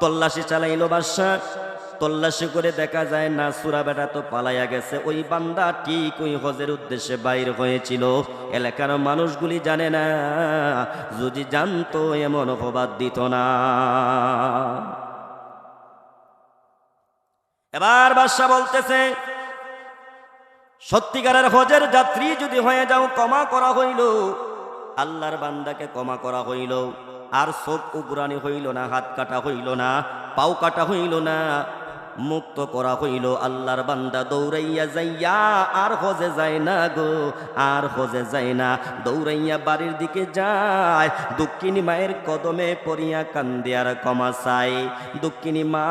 তল্লাশি চালাইলো বাদশাহ তল্লাশি করে দেখা যায়, না, সুরা বেটা তো পালাইয়া গেছে। ওই বান্দা ঠিক ওই হজের উদ্দেশ্যে বাইর হয়েছিল। এলাকার মানুষগুলি জানে না, যদি জানতো এমন অপবাদ দিত না। এবার বাদশাহ বলতেছে, সত্যিকারের হজের যাত্রী যদি হয়ে যাও, ক্ষমা করা হইল। আল্লাহর বান্দাকে ক্ষমা করা হইল। আর চোখ উগরানি হইল না হাত কাটা হইল না পাও কাটা হইল না। মুক্ত করা হইল, আল্লাহর বান্দা দৌড়াইয়া যাইয়া, আর হজে যায় না গো, আর হজে যায় না। দৌড়াইয়া বাড়ির দিকে যায় দক্ষিণী মায়ের কদমে পড়িয়া কান্দে আর ক্ষমা চাই। দক্ষিণী মা,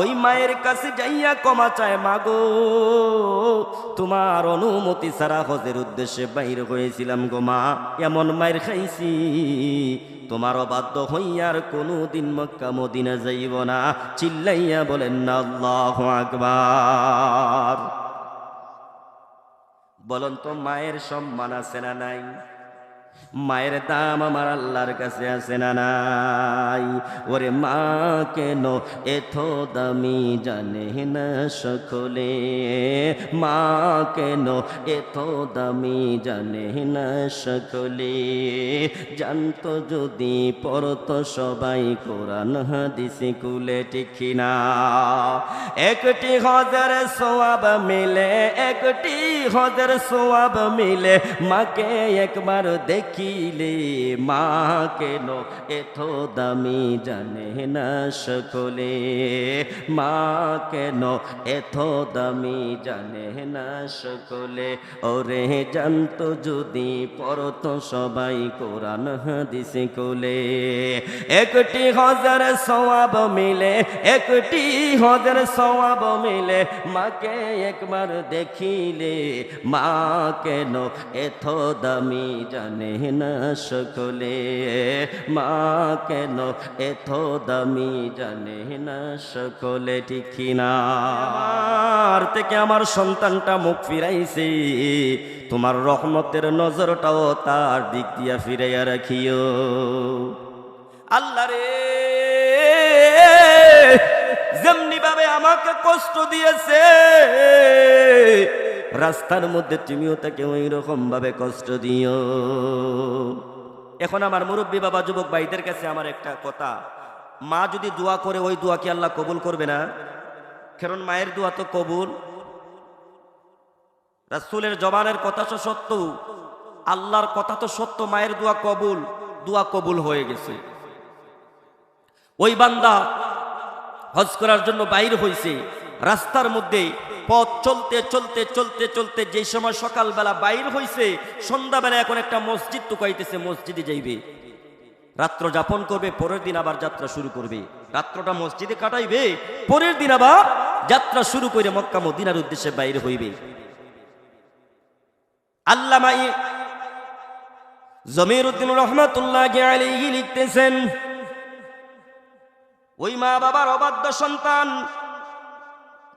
ওই মায়ের কাছে যাইয়া কমা চায় মাগো তোমার অনুমতি ছাড়া হজের উদ্দেশ্যে বাইর হয়েছিলাম গো মা, এমন মায়ের খাইছি। তোমার অবাধ্য হইয়ার কোনো দিন মক্কা, মদিনা যাইব না। চিল্লাইয়া বলেন না আল্লাহ আকবার। বলুন তো, মায়ের সম্মান আছে না নাই? মায়ের দাম আমার আল্লাহর কাছে আছে না নাই? ওরে মা, কেন এত দামি জানে না সকলে? মা, কেন এত দামি জানে না সকলে? জানতো যদি পড়তো সবাই কোরআন, হাদিসে কুলে টিকি না। একটি হজার সোয়াব মিলে, একটি হজার সোয়াব মিলে, মাকে একবার দেখিলে মা কেন এত দামি জানে না সকলে? মা কেন এত দামি জানে না সকলে? ওরে জানতো যদি পড়তো সবাই কোরআন হাদিসে কোলে একটি হজার সওয়াব মিলে, একটি হজার সওয়াব মিলে, মাকে একবার দেখিলে মা কেন এত দামি জানে না সকলে, মা কেন এত দামি জানে না সকলে ঠিক না আর থেকে আমার সন্তানটা মুখ ফিরাইছে, তোমার রহমতের নজরটাও তার দিক দিয়া ফিরাইয়া রাখিও। আল্লাহ রে যেমনি ভাবে আমাকে কষ্ট দিয়েছে রাস্তার মধ্যে তুমিও তাকে ওই রকম ভাবে কষ্ট দিও। এখন আমার মুরব্বী বাবা, যুবক ভাইদের কাছে আমার একটা কথা। মা যদি দোয়া করে, ওই দোয়া কি আল্লাহ কবুল করবে না? কারণ মায়ের দোয়া তো কবুল। রাসূলের জবানের কথা তো সত্য। আল্লাহর কথা তো সত্য, মায়ের দোয়া কবুল। দোয়া কবুল হয়ে গেছে। ওই বান্দা হজ করার জন্য বাইর হয়েছে রাস্তার মধ্যে পথ চলতে চলতে চলতে চলতে যেই সময় সকালবেলা বাইর হয়েছে সন্ধ্যাবেলা এখন একটা মসজিদ টুকাইতেছে মসজিদে যাইবে। রাত্র যাপন করবে, পরের দিন আবার যাত্রা শুরু করবে। রাত্রটা মসজিদে কাটাইবে, পরের দিন আবার যাত্রা শুরু করে মক্কা, মদিনার উদ্দেশ্যে বাইরে হইবে। আল্লামা জমির উদ্দিন রহমাতুল্লাহ লিখতেছেন, ওই মা বাবার অবাধ্য সন্তান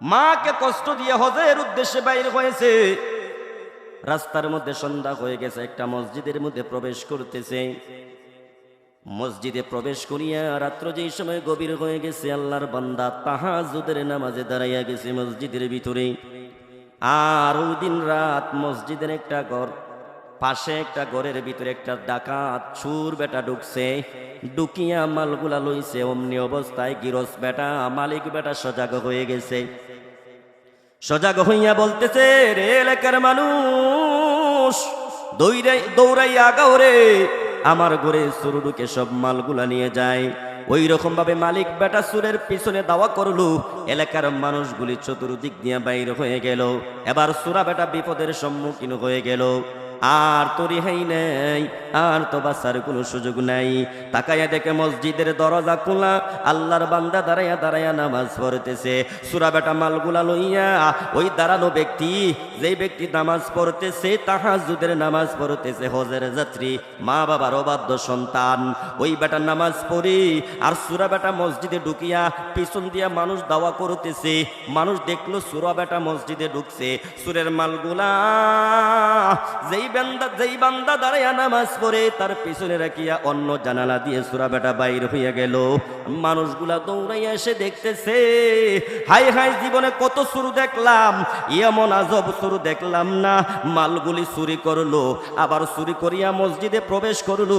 মাকে কষ্ট দিয়ে হজের উদ্দেশ্যে বাইর হয়েছে। রাস্তার মধ্যে সন্ধ্যা হয়ে গেছে, একটা মসজিদের মধ্যে প্রবেশ করতেছে। মসজিদে প্রবেশ করিয়া রাত্র যেই সময় গভীর হয়ে গেছে, আল্লাহর বান্দা তাহাজুদের নামাজে দাঁড়াইয়া গেছে মসজিদের ভিতরে। আর ওই দিন রাত মসজিদের একটা ঘর পাশে একটা ঘরের ভিতরে একটা ডাকাত চুর বেটা ঢুকছে। ডুকিয়া মালগুলা লইছে, অমনি অবস্থায় গিরস বেটা, মালিক বেটা সজাগ হয়ে গেছে। সজাগ হইয়া বলতেছে, রে এলাকার মানুষ দৌড়াই দৌড়াই আগাও রে। আমার ঘরে সুরু ঢুকে সব মালগুলা নিয়ে যায়। ওই রকম ভাবে মালিক বেটা সুরের পিছনে দাওয়া করলু। এলাকার মানুষগুলি চতুর্দিক দিয়ে বাইর হয়ে গেল। এবার সুরা বেটা বিপদের সম্মুখীন হয়ে গেল। আর তো রেহাই নেই, আর তো বাঁচার কোনো সুযোগ নাই। তাকাইয়া দেখে মসজিদের দরজা খোলা, আল্লাহর বান্দা দাঁড়াইয়া দাঁড়াইয়া নামাজ পড়তেছে। সুরা বেটা মালগুলা লইয়া ওই দাঁড়ানো ব্যক্তি, যেই ব্যক্তি নামাজ পড়তেছে তাহাজুদের নামাজ পড়তেছে, হজের যাত্রী মা বাবার অবাধ্য সন্তান। ওই বেটা নামাজ পড়ি, আর সুরা বেটা মসজিদে ঢুকিয়া পিছন দিয়া মানুষ দাওয়া করতেছে। মানুষ দেখল সুরা বেটা মসজিদে ঢুকছে। সুরের মালগুলা যেই বান্দা, যেই বান্দা নামাজ তার পিছনে রাখিয়া অন্য জানালা দিয়ে সুরা বেটা বাইর হইয়া গেল। মানুষগুলা দৌড়াইয়া এসে দেখতেছে, হাই হাই জীবনে কত সুর দেখলাম, এমন আজব সুর দেখলাম না। মালগুলি চুরি করল, আবার চুরি করিয়া মসজিদে প্রবেশ করল,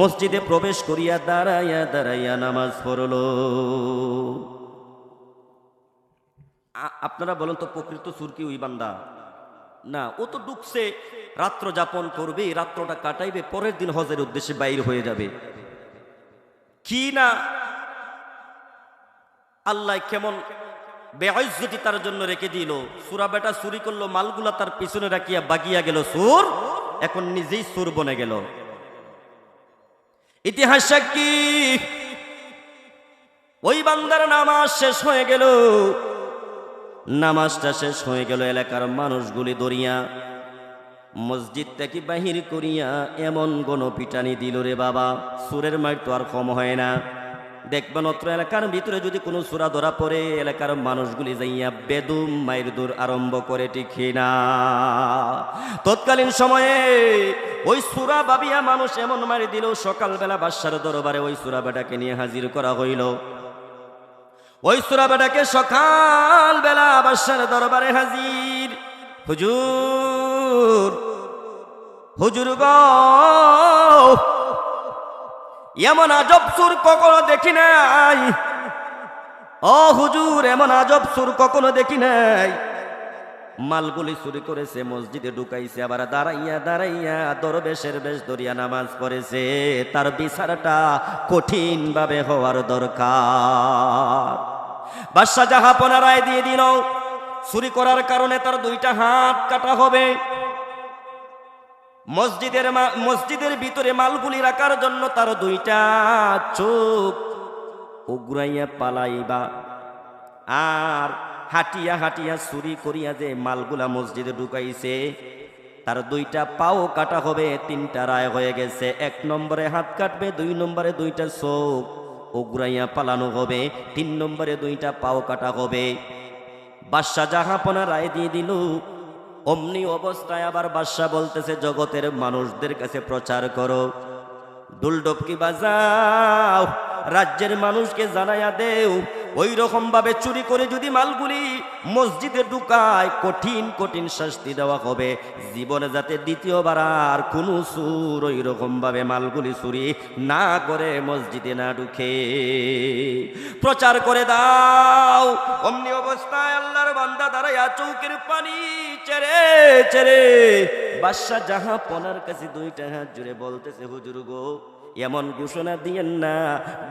মসজিদে প্রবেশ করিয়া দাঁড়াইয়া দাঁড়াইয়া নামাজ পড়ল। আপনারা বলেন তো, প্রকৃত সুর কি ওই বান্দা? না, ও তো ডুবছে। রাত্র যাপন করবে রাত্রটা কাটাইবে, পরের দিন হজের উদ্দেশ্যে বাইর হয়ে যাবে। কি না? আল্লাহ কেমন বেআইজ্জতি তার জন্য রেখে দিল। সুরা বেটা চুরি করল, মালগুলা তার পিছনে রাখিয়া বাগিয়া গেল, সুর। এখন নিজেই সুর বনে গেল। ইতিহাস কি? ওই বান্দার নামাজ শেষ হয়ে গেল। নামাজটা শেষ হয়ে গেল, এলাকার মানুষগুলি দরিয়া মসজিদ থেকে বাহির করিয়া এমন গণপিটানি দিল রে বাবা। সুরের মার তো আর কম হয় না। দেখবেন অত্র এলাকার ভিতরে যদি কোনো সুরা ধরা পড়ে, এলাকার মানুষগুলি যাইয়া বেদুম মায়ের দূর আরম্ভ করে টিকি না তৎকালীন সময়ে ওই সুরা বাবিয়া মানুষ এমন মারি দিল, সকালবেলা বাদশার দরবারে ওই সুরা বেটাকে নিয়ে হাজির করা হইল। ওই সুরা বেটাকে সকাল বেলা বাদশার দরবারে হাজির। হুজুর হুজুর গো, এমন আজব সুর কখনো দেখি নাই। ও হুজুর, এমন আজব সুর কখনো দেখি নাই। মালগুলি চুরি করেছে, মসজিদে ঢুকাইছে, আবার দাঁড়াইয়া দাঁড়াইয়া দরবেশের বেশ দরিয়া নামাজ পড়েছে। তার বিচারটা কঠিন ভাবে হওয়ার দরকার। বাদশাহ জাহাপনা রায় দিয়ে দিল, চুরি করার কারণে তার দুইটা হাত কাটা হবে। মসজিদের মসজিদের ভিতরে মালগুলি রাখার জন্য তার দুইটা চোখ উগ্রাইয়া পালাইবা। আর হাটিয়া হাটিয়া চুরি করিয়া যে মালগুলা মসজিদে ঢুকাইছে, তার দুইটা পাও কাটা হবে, তিনটা রায় হয়ে গেছে। এক নম্বরে হাত কাটবে, দুই নম্বরে দুইটা চোখ উগ্রাইয়া পালানো হবে, তিন নম্বরে দুইটা পাও কাটা হবে। বাদশাহ জাহাপনা রায় দিয়ে দিল, অমনি অবস্থায় আবার বাদশাহ বলতেছে, জগতের মানুষদের কাছে প্রচার করো। দুলডপকি বাজাও, রাজ্যের মানুষকে জানাইয়া দেও ওই রকম ভাবে চুরি করে যদি মালগুলি মসজিদে ঢুকায়, কঠিন কঠিন শাস্তি দেওয়া হবে। জীবনে যাতে দ্বিতীয়বার আর কোনো সুর ওই রকম ভাবে মালগুলি চুরি না করে মসজিদে না ঢুকে। প্রচার করে দাও। অমনি অবস্থায় আল্লাহর বান্দা দাঁড়াইয়া চৌকের পানি চেরে চেরে বাদশাহ যাহা পনার কাছে দুইটা হাত জুড়ে বলতেছে, হুজুর গো এমন ঘোষণা দিয়েন না।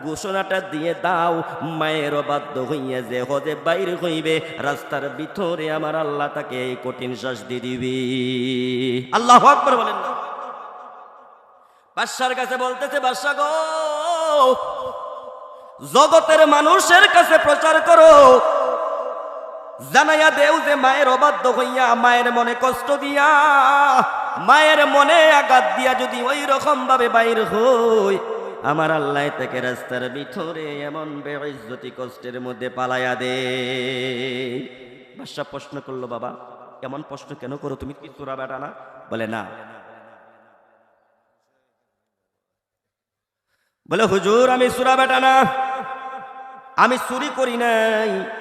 ঘোষণাটা দিয়ে দাও, মায়ের বাধ্য হইয়া যে হদে বাইরে হইবে, রাস্তার ভিতরে আমার আল্লাহ তাকে এই কঠিন শ্বাস দিয়ে দিবি। আল্লাহ আকবর বলেন না। বাদশার কাছে বলতেছে, বাদশা গো, জগতের মানুষের কাছে প্রচার করো। জানাইয়া দেও যে মায়ের অবাধ্য হইয়া মায়ের মনে কষ্ট দিয়া, মায়ের মনে আঘাত দিয়া যদি ওই রকম ভাবে বাইর হই, আমার আল্লাহ থেকে রাস্তার ভিতরে এমন বেইজ্জতি কষ্টের মধ্যে পালায়া দে। বাদশা প্রশ্ন করল, বাবা, এমন প্রশ্ন কেন করো তুমি? কি চোরা বেটা না? বলে না। বলে, হুজুর, আমি সুরা বেটা না। আমি চুরি করি নাই।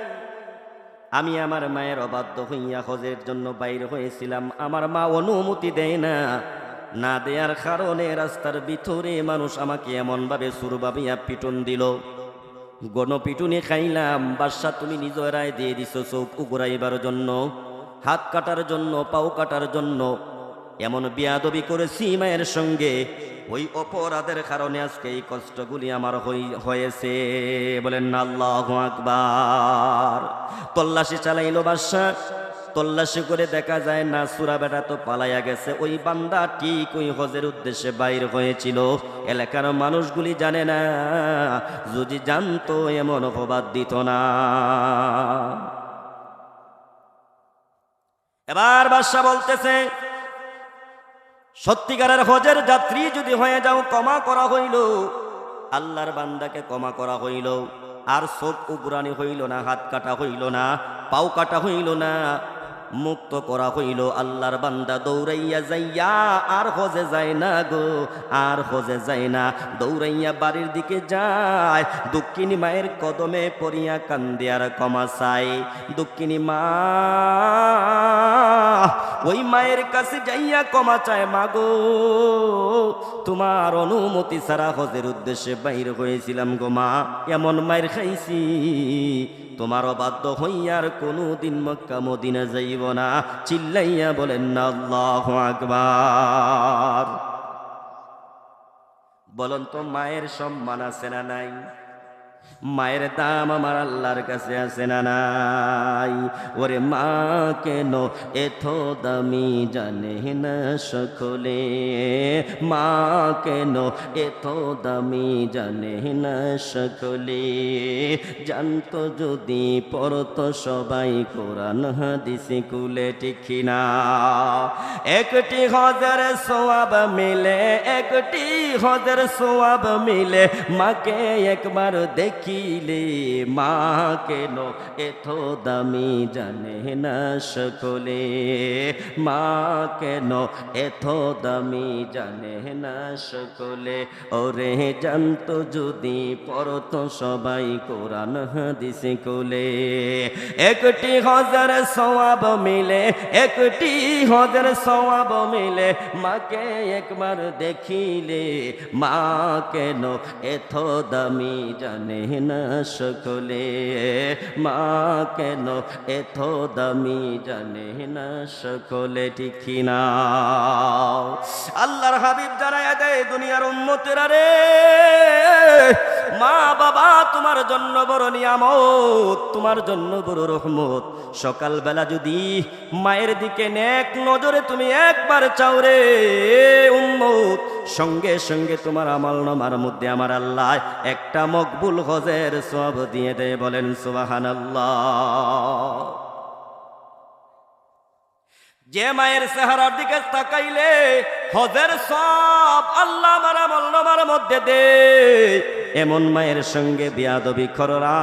আমি আমার মায়ের অবাধ্য হইয়া হজের জন্য বাইর হয়েছিলাম। আমার মা অনুমতি দেয় না। না দেয়ার কারণে রাস্তার ভিতরে মানুষ আমাকে এমনভাবে সুরবাবিয়া পিটন দিল। গণপিটুনি খাইলাম। বাদশা, তুমি নিজের রায় দিয়ে দিছো চোখ উগুরাইবার জন্য, হাত কাটার জন্য, পাও কাটার জন্য। এমন বিয়াদবি করেছি মায়ের সঙ্গে। ওই অপরাধের কারণে আজকে এই কষ্টগুলি আমার হয়েছে। বলেন আল্লাহ আকবার। তল্লাশি চালাইলো বাদশা। তল্লাশি করে দেখা যায় না, সুরা বেটা তো পালাইয়া গেছে। ওই বান্দা ঠিক ওই হজের উদ্দেশ্যে বাইর হয়েছিল। এলাকার মানুষগুলি জানে না, যদি জানতো এমন অপবাদ দিত না। এবার বাদশা বলতেছে সত্যিকারের হজের যাত্রী যদি হয়ে যাও কমা করা হইল। আল্লাহর বান্দাকে কমা করা হইল। আর চোখ উগুরানি হইল না, হাত কাটা হইল না, পাও কাটা হইল না। মুক্ত করা হইল, আল্লাহর বান্দা দৌড়াইয়া যাইয়া, আর হজে যায় না গো, আর হজে যায় না। দৌড়াইয়া বাড়ির দিকে যায় দক্ষিণী মায়ের কদমে পড়িয়া কান্দে আর কমা চাই। দক্ষিণী মা, ওই মায়ের কাছে যাইয়া কমা চায় মাগো তোমার অনুমতি ছাড়া হজের উদ্দেশ্যে বাইর হয়েছিলাম গো মা, এমন মায়ের খাইছি। তোমার অবাধ্য হইয়ার কোনো দিন মক্কা মদিনা যাইব না। চিল্লাইয়া বলেন না আল্লাহ আকবার। বলুন তো মায়ের সম্মান আছে না নাই? মায়ের দাম আমার আল্লাহর কাছে আছে না নাই? ওরে মা, কেন এত দামি জানে না সকলে? মা, কেন এত দামি জানে না সকলে? জানতো যদি পড়তো সবাই কোরআন, হাদিসে, কুলে ঠিক না। একটি হজার সোয়াব মিলে, একটি হজার সোয়াব মিলে, মাকে একবার দেখিলে মা কেন এত দামি জানে না সকলে? মা কেন এত দামি জানে না সকলে? ওরে জানতো যদি পড়তো সবাই কোরআন, হাদিসে, কোলে। একটি হজার সওয়াব মিলে, একটি হজার সওয়াব মিলে, মাকে একবার দেখিলে, মা কেন এত দামি জানে না সকলে, মা কেন এত দামি জানে না সকলে, ঠিক না? আল্লাহর হাবিব জানায় দেয়, দুনিয়ার উন্মতেরা রে, মা বাবা, তোমার জন্য বড় নিয়ামত, তোমার জন্য বড় রহমত। সকালবেলা যদি মায়ের দিকে নেক নজরে তুমি একবার চাও রে, উম্মত সঙ্গে সঙ্গে তোমার আমল নামার মধ্যে আমার আল্লাহ একটা মকবুল হজের সব দিয়ে দেয়, বলেন সুবাহান যে মায়ের চেহারার দিকে তাকাইলে হজের সব আল্লাহ আমার আমল নামার মধ্যে দে এমন মায়ের সঙ্গে বিয়াদবি খররা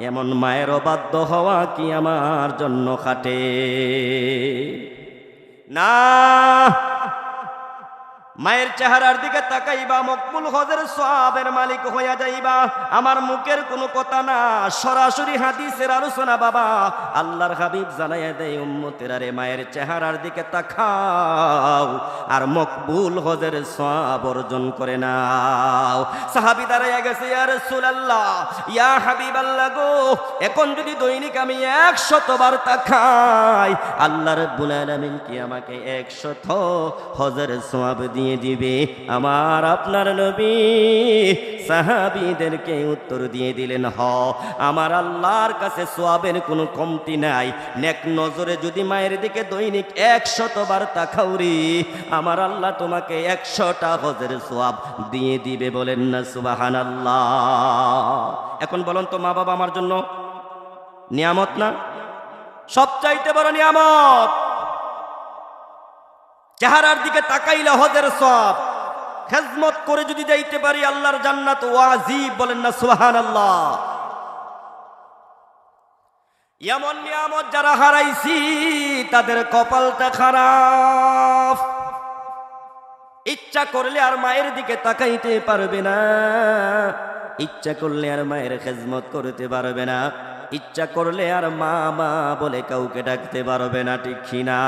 এমন মায়ের অবাধ্য হওয়া কি আমার জন্য খাটে? না মায়ের চেহারার দিকে তাকাইবা, মকবুল হজের সবের মালিক হইয়া যাইবা। আমার মুখের কোনো কথা না, সরাসরি হাদিসের আলোচনা বাবা। আল্লাহর হাবিব জানাইয়া দেয়, উম্মতের আরে মায়ের চেহারার দিকে তাকাও আর মকবুল হজের সব অর্জন করে নাও। সাহাবি দাঁড়াইয়া গেছে, ইয়া রাসূলুল্লাহ, ইয়া হাবিব আল্লাহ গো, এখন যদি দৈনিক আমি একশতবার তাকাই, আল্লাহ রাব্বুল আলামিন কি আমাকে একশত হজের সওয়াব দিয়ে দিবে। আমার আপনার নবী সাহাবিদেরকে উত্তর দিয়ে দিলেন, হ, আমার আল্লাহর কাছে সোয়াবের কোনো কমতি নাই। নেক নজরে যদি মায়ের দিকে দৈনিক একশতবার তাকাউরি, আমার আল্লাহ তোমাকে একশোটা হজের সোয়াব দিয়ে দিবে বলেন না সুবাহান আল্লাহ এখন বলুন তো মা বাবা আমার জন্য নিয়ামত না? সবচাইতে বড় নিয়ামত। চেহারার দিকে তাকাইলে হজের সব। খেজমত করে যদি যাইতে পারি, আল্লাহর জান্নাত ওয়াজিব বলেন না সুহান আল্লাহ এমন নিয়ামত যারা হারাইছি, তাদের কপালটা খারাপ। ইচ্ছা করলে আর মায়ের দিকে তাকাইতে পারবে না। ইচ্ছা করলে আর মায়ের খেজমত করতে পারবে না। ইচ্ছা করলে আর মা মা বলে কাউকে ডাকতে পারবে না, ঠিক না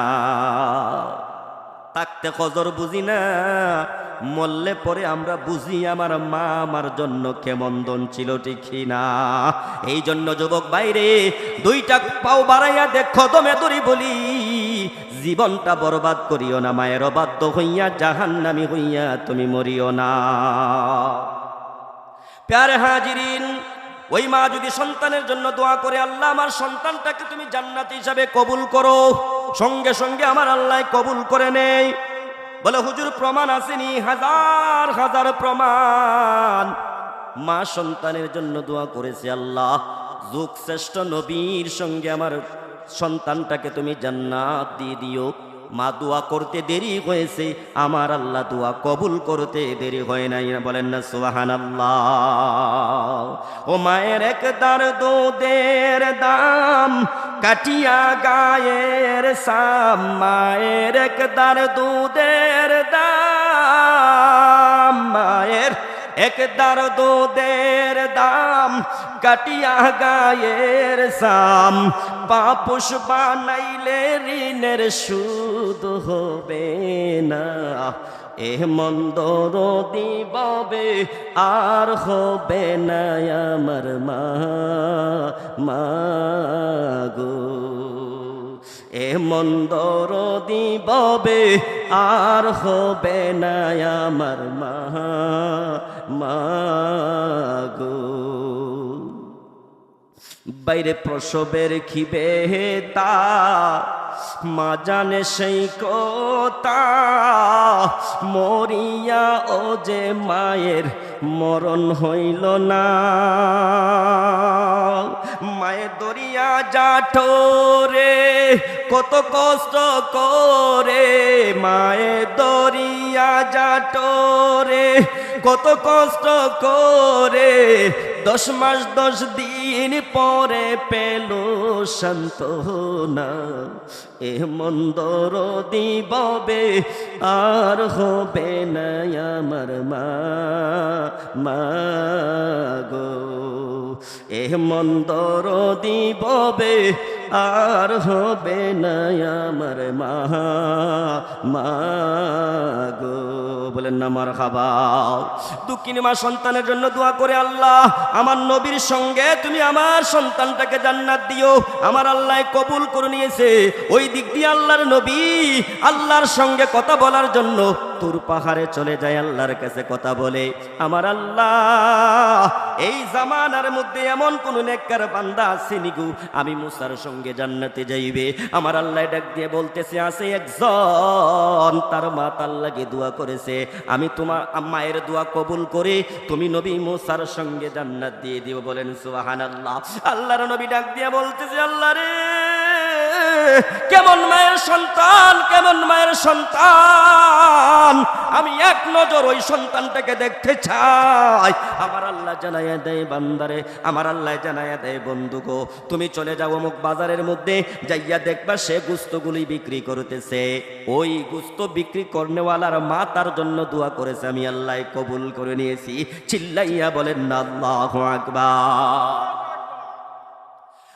থাকতে কদর বুঝি না। মরলে পরে আমরা বুঝি আমার মা আমার জন্য কেমন দন ছিল, ঠিক না এই জন্য যুবক বাইরে দুইটা পাও বাড়াইয়া দেখো দমে দড়ি বলি। জীবনটা বরবাদ করিও না, মায়ের অবাধ্য হইয়া জাহান নামি হইয়া তুমি মরিও না। প্যারে হাজিরিন ওই মা যদি সন্তানের জন্য দোয়া করে, আল্লাহ, আমার সন্তানটাকে তুমি জান্নাত হিসাবে কবুল করো। সঙ্গে সঙ্গে আমার আল্লাহ কবুল করে নেই বলে, হুজুর, প্রমাণ আসেনি। হাজার হাজার প্রমাণ। মা সন্তানের জন্য দোয়া করেছে, আল্লাহ যুগ শ্রেষ্ঠ নবীর সঙ্গে আমার সন্তানটাকে তুমি জান্নাত দিয়ে দিও। মা দোয়া করতে দেরি হয়েছে। আমার আল্লাহ দোয়া কবুল করতে দেরি হয় নাই। বলেন না সুবাহান আল্লাহ ও মায়ের একদার দুধের দাম, কাটিয়া গায়ের সাম, মায়ের একদার দুধের দাম, মায়ের একদার দুধের দাম, কাটিয়া গায়ের সাম। পাপুষ বানাইলে ঋণের সুদ হবে না। এ মন্দর দিববে আর হবে না আমার মা মাগো এ মন্দর ববে আর হবে না আমার মা মাগো বাইরে প্রসবের খিবে তা মা জানে সেই কথা। মরিয়া ও যে মায়ের মরণ হইল না। মায়ের দরিয়া যাঠো রে কত কষ্ট করে মায়ের দরিয়া যাঠো রে কত কষ্ট করে দশ মাস দশ দিন পরে পেল সান্ত্বনা। এ মন্দর দিববে আর হবে না আমার মা গো। এ মন্দর দিববে আর হবে না আমার মা মাগো বলেন না মার খাবা দুঃখিনী মা সন্তানের জন্য দোয়া করে আল্লাহ, আমার নবীর সঙ্গে তুমি আমার সন্তানটাকে জান্নাত দিও। আমার আল্লাহ কবুল করে নিয়েছে। ওই দিক দিয়ে আল্লাহর নবী, আল্লাহর সঙ্গে কথা বলার জন্য তুর পাহাড়ে চলে যায় আল্লাহর কাছে কথা বলে, আমার আল্লাহ, এই জামানার মধ্যে এমন কোন নেককার বান্দা আছে নিগু আমি মুসার সঙ্গে জান্নাতে যাইবে। আমার আল্লাহ ডাক দিয়ে বলতেছে, আছে একজন, তার মা তার লাগে দোয়া করেছে। আমি তোমার মায়ের দোয়া কবুল করে তুমি নবী মুসার সঙ্গে জান্নাত দিয়ে দিও। বলেন সুবাহান আল্লাহ আল্লাহর নবী ডাক দিয়ে বলতেছে, আল্লাহ রে কেমন মায়ের সন্তান, কেমন মায়ের সন্তান? আমি এক নজর ওই সন্তানটাকে দেখতে চাই। আমার আল্লাহ জানাইয়া দেয়, বান্দারে, আমার আল্লাহ জানাইয়া দেয়, বন্ধু গো, তুমি চলে যাও অমুক বাজারের মধ্যে, যাইয়া দেখবা সে গুস্তগুলি বিক্রি করতেছে। ওই গুস্ত বিক্রি করনেওয়ালার মা তার জন্য দোয়া করেছে, আমি আল্লাহ কবুল করে নিয়েছি। চিল্লাইয়া বলেন, আল্লাহ আকবার।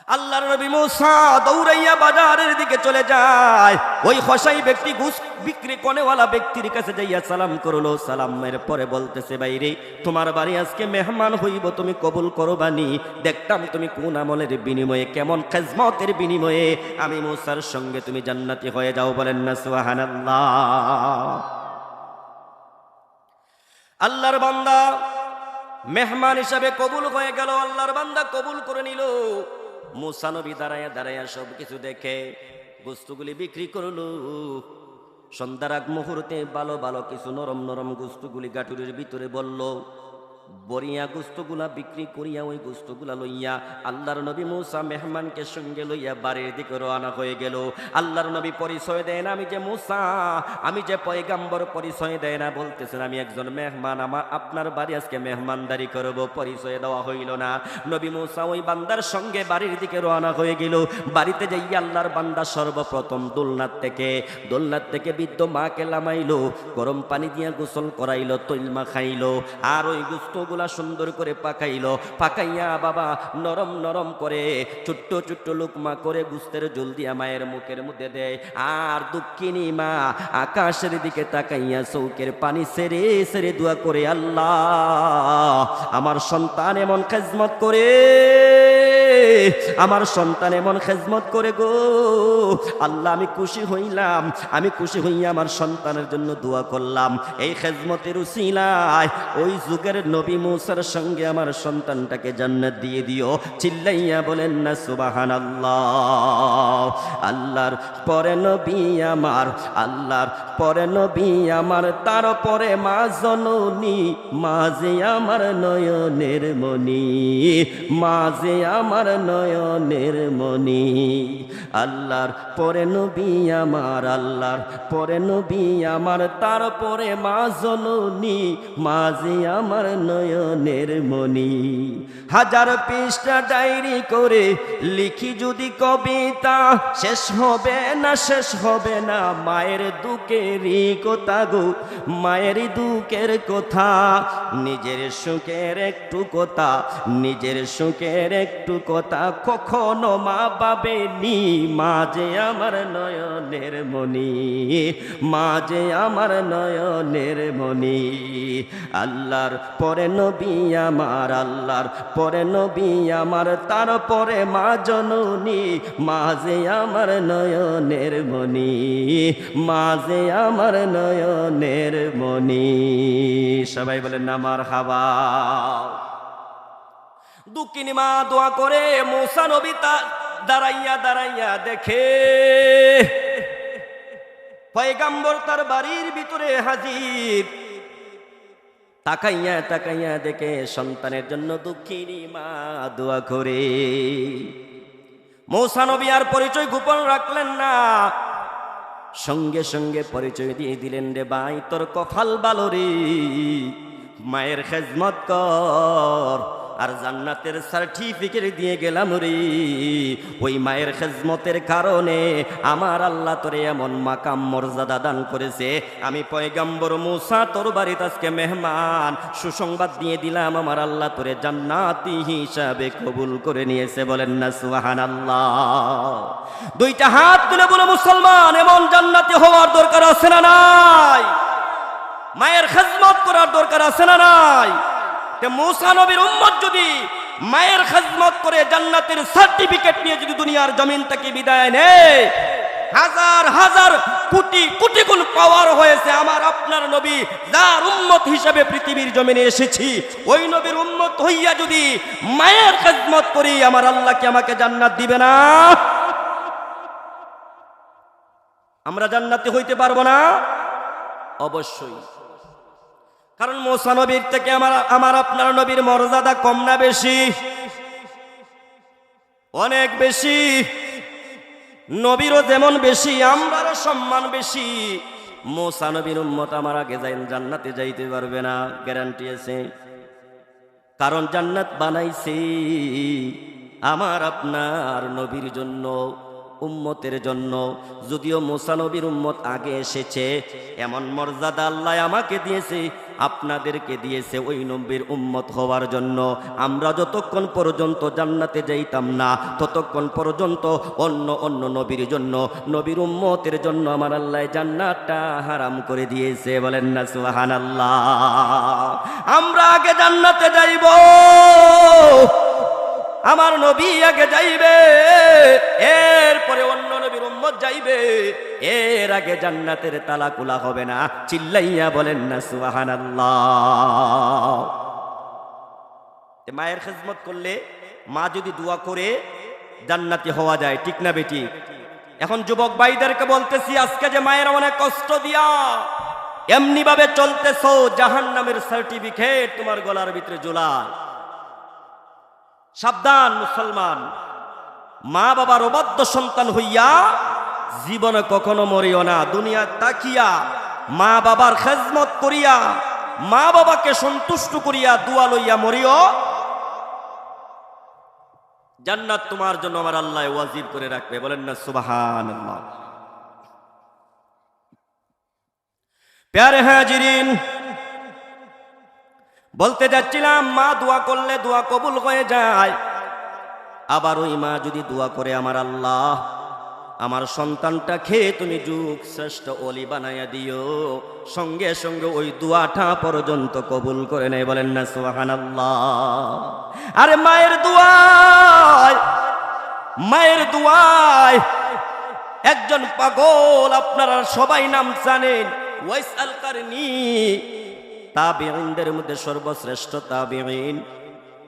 আল্লাহর নবী মুসা দৌড়াইয়া বাজারের দিকে চলে যায়। ওই হসাই ব্যক্তি ঘুষ বিক্রি কনেওয়ালা ব্যক্তির কাছে যাইয়া সালাম করল। সালামের পরে বলতেছে বাইরে তোমার বাড়ি আজকে মেহমান হইব, তুমি কবুল করো বানি দেখতাম তুমি কোন আমলের বিনিময়ে, কেমন খেজমতের বিনিময়ে। আমি মুসার সঙ্গে তুমি জান্নাতি হয়ে যাও বলেন না, সুবহানাল্লাহ। আল্লাহর বান্দা মেহমান হিসাবে কবুল হয়ে গেল। আল্লাহর বান্দা কবুল করে নিল। মুসানবী দাঁড়াইয়া দাঁড়াইয়া সব কিছু দেখে বস্তুগুলি বিক্রি করল। সন্ধ্যার আগ মুহূর্তে ভালো ভালো কিছু নরম নরম গুস্তুগুলি গাঠুরের ভিতরে বলল বরিয়া গুস্তগুলা বিক্রি করিয়া ওই গুস্তগুলা লইয়া আল্লাহর নবী মুসা মেহমানকে সঙ্গে লইয়া বাড়ির দিকে রওনা হয়ে গেল। আল্লাহর নবী পরিচয় দেয় না, আমি যে মুসা, আমি যে পয়গাম্বর পরিচয় দেয় না। বলতেছেন, আমি একজন মেহমান, আমার, আপনার বাড়ি আজকে মেহমানদারি করব, পরিচয় দেওয়া হইল না। নবী মুসা ওই বান্দার সঙ্গে বাড়ির দিকে রওনা হয়ে গেল। বাড়িতে যাই আল্লাহর বান্দা সর্বপ্রথম দোলনাথ থেকে দোলনাথ থেকে বৃদ্ধ মাকে লামাইলো, গরম পানি দিয়া গোসল করাইলো তৈলমা খাইলো আর ওই গুস্তগুলা সুন্দর করে পাকাইল। পাকাইয়া বাবা নরম নরম করে, ছোট্ট ছোট্ট লুকমা করে গুস্তের জল দিয়া মায়ের মুখের মধ্যে দেয়। আর দুঃখিনী মা আকাশের দিকে তাকাইয়া চৌকের পানি সেরে সেরে দোয়া করে, আল্লাহ, আমার সন্তান এমন খেজমত করে। আমার সন্তান এমন খেজমত করে গো। আল্লাহ, আমি খুশি হইলাম, আমি খুশি হইয়া আমার সন্তানের জন্য দোয়া করলাম। এই খেজমতের উসিলায় ওই যুগের নবী মৌসার সঙ্গে আমার সন্তানটাকে জান্নাত দিয়ে দিও। চিল্লাইয়া বলেন, না সুবাহান আল্লাহ আল্লাহর পরে নবী আমার, আল্লাহর পরে নবী আমার, তারপরে মা জননী মাঝে আমার নয়নের মনি মাঝে আমার নয়নের মনি আল্লাহর পরে নবী আমার, আল্লাহর পরে নবী আমার, তারপরে মা জননী মাঝে আমার নয়নের মনি হাজার পৃষ্ঠা ডায়েরি করে লিখি যদি কবিতা, শেষ হবে না, শেষ হবে না, মায়ের দুঃখেরই কথা গো, মায়ের দুঃখের কথা। নিজের সুখের একটু কথা, নিজের সুখের একটু কথা। কখনো মা পাবেনি মাঝে আমার নয়নের মনি মাঝে আমার নয়নের মনি আল্লাহর পরে নবী আমার, আল্লাহর পরে নবী আমার, তারপরে মা জননী, মাঝে আমার নয়নের মনি মাঝে আমার নয়নের মনি সবাই বলেন আমার হাবা দুঃখিনী মা দোয়া করে মোসা নবী তা দাঁড়াইয়া দাঁড়াইয়া দেখে। পয়গাম্বর তার বাড়ির ভিতরে হাজির। তাকাইয়া তাকাইয়া দেখে সন্তানের জন্য দুঃখিনী মা দোয়া করে। মৌসা নবী আর পরিচয় গোপন রাখলেন না। সঙ্গে সঙ্গে পরিচয় দিয়ে দিলেন, রে ভাই, তোর কফাল বালো রে। মায়ের খেজমত কর। আর জান্নাতের সার্টিফিকেট দিয়ে গেলাম রে। ওই মায়ের খেজমতের কারণে আমার আল্লাহ তোরে এমন মাকাম মর্যাদা দান করেছে। আমি পয়গাম্বর মুসা, তোর বাড়িতে আজকে মেহমান। সুসংবাদ দিয়ে দিলাম, আমার আল্লাহ তোরে জান্নাতি হিসাবে কবুল করে নিয়েছে। বলেন না সুহান আল্লাহ দুইটা হাত তুলে বলে, মুসলমান, এমন জান্নাতি হওয়ার দরকার আছে না নাই? মায়ের খেজমত করার দরকার আছে না নাই? মুসা নবীর উম্মত যদি মায়ের খেজমত করে জান্নাতের সার্টিফিকেট নিয়ে যদি দুনিয়ার জমিন থেকে বিদায় নেয়, হাজার হাজার কোটি কোটি গুণ পাওয়ার হয়েছে আমার আপনার নবী, যার উম্মত হিসেবে পৃথিবীর জমিনে এসেছি। ওই নবীর উম্মত হইয়া যদি মায়ের খেজমত করি, আমার আল্লাহকে আমাকে জান্নাত দিবে না? আমরা জান্নাতি হইতে পারব না? অবশ্যই। কারণ মোসা নবীর থেকে আমার আমার আপনার নবীর মর্যাদা কম না বেশি? অনেক বেশি। নবীরও যেমন বেশি, আমরারও সম্মান বেশি। মোসা নবীর উম্মত আমার আগে যাই জান্নাতে যাইতে পারবে না গ্যারান্টি আছে। কারণ জান্নাত বানাইছি আমার আপনার নবীর জন্য, উম্মতের জন্য। যদিও মোসা নবীর উম্মত আগে এসেছে, এমন মর্যাদা আল্লাহ আমাকে দিয়েছে আপনাদেরকে দিয়েছে ওই নবীর উম্মত হওয়ার জন্য। আমরা যতক্ষণ পর্যন্ত জান্নাতে যাইতাম না, ততক্ষণ পর্যন্ত অন্য অন্য নবীর জন্য, নবীর উম্মতের জন্য আমার আল্লাহ জান্নাতটা হারাম করে দিয়েছে। বলেন না সুহান আল্লাহ আমরা আগে জান্নাতে যাইব। আমার নবী আগে যাইবে। এরপরে অন্য উম্মত যাইবে, এর আগে জান্নাতের তালা কুলা হবে না। চিল্লাইয়া বলেন না সুবাহান মায়ের খেজমত করলে মা যদি দোয়া করে, জান্নাতি হওয়া যায়, ঠিক না বেটি? এখন যুবক ভাইদেরকে বলতেছি, আজকে যে মায়ের অনেক কষ্ট দিয়া এমনি ভাবে চলতেছ জাহান নামের সার্টিফিকেট তোমার গলার ভিতরে জোলায় সাবধান মুসলমান। মা বাবার অবাধ্য সন্তান হইয়া জীবনে কখনো মরিও না, দুনিয়া তাকিয়া মা বাবার খেজমত করিয়া, মা বাবাকে সন্তুষ্ট করিয়া দুয়া লইয়া মরিও। জান্নাত তোমার জন্য আমার আল্লাহ ওয়াজিব করে রাখবে, বলেন না সুবাহান প্যারে হাজিরিন, বলতে যাচ্ছিলাম, মা দোয়া করলে দোয়া কবুল হয়ে যায়। আবার ওই মা যদি দোয়া করে আমার আল্লাহ আমার সন্তানটা খেয়ে তুমি যুগ শ্রেষ্ঠ অলি বানাইয়া দিও। সঙ্গে সঙ্গে ওই দোয়াটা পর্যন্ত কবুল করে নেয়, বলেন না সোহান আরে মায়ের দোয়ায় মায়ের দোয়ায়, একজন পাগল, আপনারা সবাই নাম জানেন, ওয়াইস আল কারনি তাবিঈনদের মধ্যে সর্বশ্রেষ্ঠ তাবিঈন।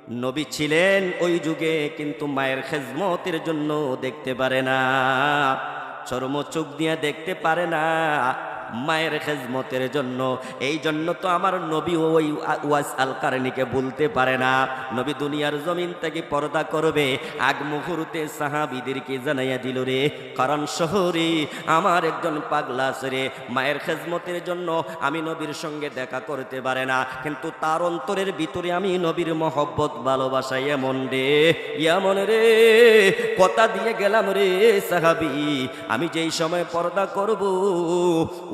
নবী ছিলেন ওই যুগে, কিন্তু মায়ের খেজমতের জন্য দেখতে পারে না, চরম চোখ দিয়ে দেখতে পারে না। মায়ের খেজমতের জন্য। এই জন্য তো আমার নবী ওই ওয়াস আল কারণীকে বলতে পারে না। নবী দুনিয়ার জমিন থেকে পর্দা করবে। আগ মুহূর্তে সাহাবিদেরকে জানাইয়া দিল রে, কারণ শহরে, আমার একজন পাগলা আছে রে। মায়ের খেজমতের জন্য আমি নবীর সঙ্গে দেখা করতে পারে না। কিন্তু তার অন্তরের ভিতরে আমি নবীর মহব্বত, ভালোবাসা এমন রে এমন রে, কথা দিয়ে গেলাম রে সাহাবি। আমি যেই সময় পর্দা করব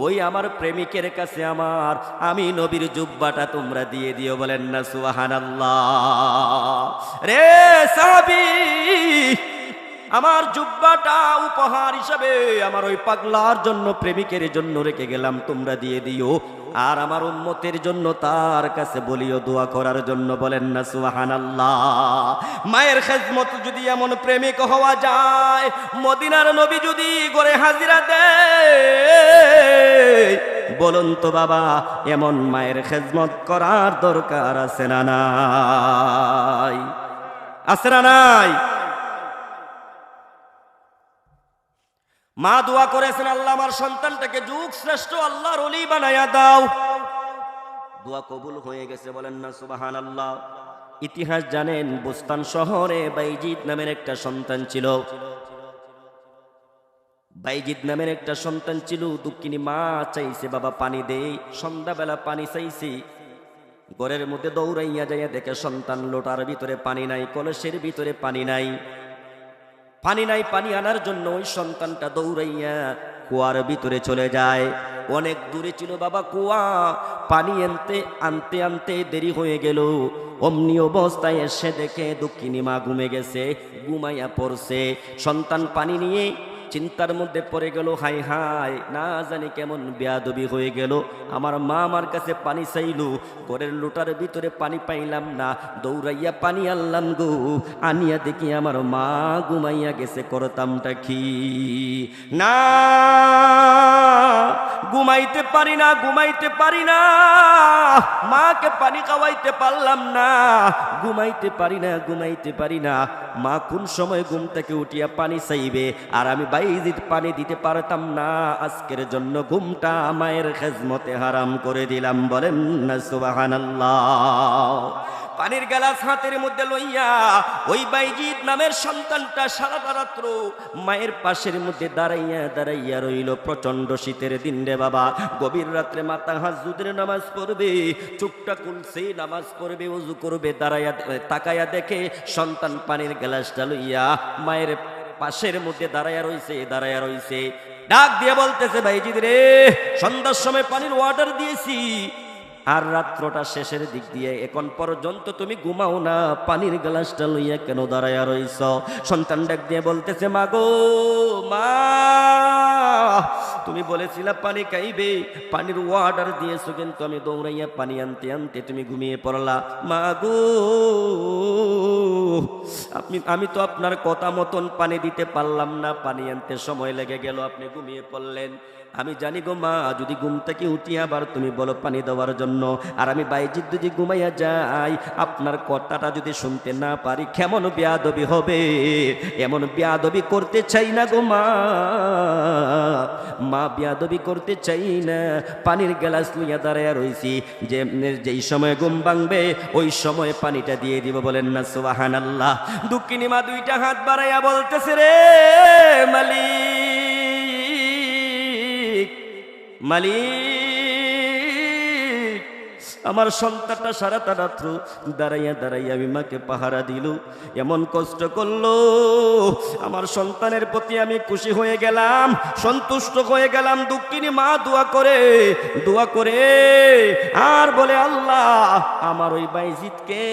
ওই আমার প্রেমিকের কাছে আমার, আমি নবীর জুব্বাটা তোমরা দিয়ে দিও বলেন না, সুবহানাল্লাহ। রে সাহাবি! আমার জুব্বাটা উপহার হিসাবে আমার ওই পাগলার জন্য, প্রেমিকের জন্য রেখে গেলাম, তোমরা দিয়ে দিও। আর আমার উম্মতের জন্য তার কাছে বলিও দোয়া করার জন্য বলেন না, সুবহানাল্লাহ। মায়ের খেজমত যদি এমন প্রেমিক হওয়া যায়, মদিনার নবী যদি করে হাজিরা দেয়, বলুন তো বাবা, এমন মায়ের খেজমত করার দরকার আছে না নাই? আছে না নাই? মা দোয়া করেছেন, আল্লাহ আমার সন্তানটাকে যুগ শ্রেষ্ঠ, আল্লাহর অলি বানায়া দাও। দোয়া কবুল হয়ে গেছে, বলেন না সুবাহান আল্লাহ ইতিহাস জানেন, বুস্তান শহরে বাইজিৎ নামের একটা সন্তান ছিল। বাইজিৎ নামের একটা সন্তান ছিল, দুঃখিনী মা চাইছে, বাবা, পানি দে। সন্ধ্যাবেলা পানি চাইছি। ঘরের মধ্যে দৌড়াইয়া যাইয়া দেখে সন্তান লোটার ভিতরে পানি নাই, কলসের ভিতরে পানি নাই। পানি নাই পানি আনার জন্য ওই সন্তানটা দৌড়াইয়া কুয়ার ভিতরে চলে যায়। অনেক দূরে ছিল, বাবা, কুয়া, পানি আনতে আনতে আনতে দেরি হয়ে গেল। অমনি অবস্থায় এসে দেখে দক্ষিণী মা ঘুমে গেছে, ঘুমাইয়া পড়ছে। সন্তান পানি নিয়ে চিন্তার মধ্যে পড়ে গেল, হাই হাই, না জানি কেমন বেয়াদবি হয়ে গেল। আমার মা আমার কাছে পানি চাইলু, ঘরের লোটার ভিতরে পানি পাইলাম না, দৌড়াইয়া পানি আনলাম গো। আনিয়া দেখি আমার মা ঘুমাইয়া গেছে, করতামটা কি? না, ঘুমাইতে পারি না, ঘুমাইতে পারি না, মাকে পানি খাওয়াইতে পারলাম না, ঘুমাইতে পারি না, ঘুমাইতে পারি না। মা কোন সময় ঘুম থেকে উঠিয়া পানি চাইবে? আর আমি বাইজিত পানি দিতে পারতাম না। আজকের জন্য ঘুমটা মায়ের খেজমতে হারাম করে দিলাম। বলেন না, সুবহানাল্লাহ। পানির গ্লাস হাতের মধ্যে লইয়া ওই বাইজিৎ নামের সন্তানটা সারাটা রাত্র মায়ের পাশের মধ্যে দাঁড়াইয়া দাঁড়াইয়া রইল। প্রচণ্ড শীতের দিন রে বাবা। গভীর রাত্রে মাথা হাজুদের নামাজ পড়বে চুপটা কুলসে নামাজ পড়বে, উজু করবে, দাঁড়াইয়া, তাকাইয়া দেখে সন্তান পানির গ্লাসটা লইয়া মায়ের পাশের মধ্যে দাঁড়াইয়া রইছে দাঁড়াইয়া রইছে। ডাক দিয়ে বলতেছে ভাইজিদ রে, সন্ধ্যার সময় পানির ওয়াটার দিয়েছি। আর রাত্রটা শেষের দিক দিয়ে। এখন পর্যন্ত তুমি ঘুমাও না, পানির গ্লাসটা লইয়া কেন দাঁড়াইয়া রইছ? সন্তান ডাক দিয়ে বলতেছে, মা গো, মা, তুমি বলেছিলা পানি খাইবে, পানির ওয়াটার দিয়েছ, কিন্তু আমি দৌড়াইয়া পানি আনতে আনতে তুমি ঘুমিয়ে পড়লা। মা গো আমি তো আপনার কথা মতন পানি দিতে পারলাম না। পানি আনতে সময় লেগে গেল, আপনি ঘুমিয়ে পড়লেন। আমি জানি গো মা, যদি ঘুম থেকে উঠি আবার তুমি বলো পানি দেওয়ার জন্য। আর আমি বাইজিৎ যদি ঘুমাইয়া যাই, আপনার কথাটা যদি শুনতে না পারি, কেমন বেয়াদবি হবে? এমন বেয়াদবি করতে চাই না গো মা। মা, বেয়াদবি করতে চাই না। পানির গ্লাস লইয়া দাঁড়াইয়া রইছি। যে যেই সময় ঘুম ভাঙবে, ওই সময় পানিটা দিয়ে দিব বলেন না সুবাহান আল্লাহ দুঃখিনী মা, দুইটা হাত বাড়াইয়া বলতেছে রে মালিক। মালিক, আমার সন্তানটা সারাটা রাত্র দাঁড়াইয়া দাঁড়াইয়া আমি মাকে পাহারা দিল। এমন কষ্ট করল, আমার সন্তানের প্রতি আমি খুশি হয়ে গেলাম, সন্তুষ্ট হয়ে গেলাম, দুঃখিনী মা দোয়া করে দোয়া করে। আর বলে, আল্লাহ, আমার ওই বাইজিৎকে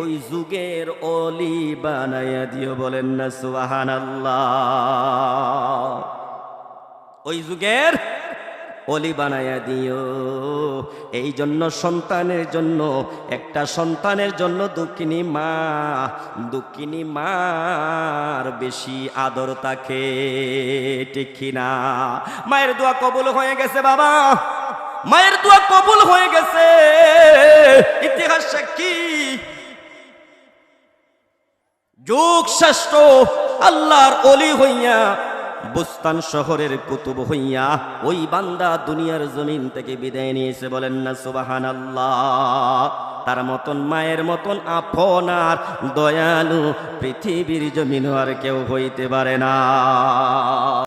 ওই যুগের অলি বানাইয়া দিও বলেন না সুবাহান আল্লাহ ওই যুগের অলি বানায়া দিও। এই জন্য সন্তানের জন্য, একটা সন্তানের জন্য দুঃখিনী মা, দুঃখিনী মার বেশি আদর তাকে, ঠিক না মায়ের দোয়া কবুল হয়ে গেছে বাবা। মায়ের দোয়া কবুল হয়ে গেছে। ইতিহাস সাক্ষী যুগ শ্রেষ্ঠ, আল্লাহর অলি হইয়া বুস্তান শহরের কুতুব হইয়া ওই বান্দা দুনিয়ার জমিন থেকে বিদায় নিয়েছে। বলেন না সুবাহান তার মতন, মায়ের মতন আপন আর দয়ালু পৃথিবীর জমিন আর কেউ হইতে পারে না।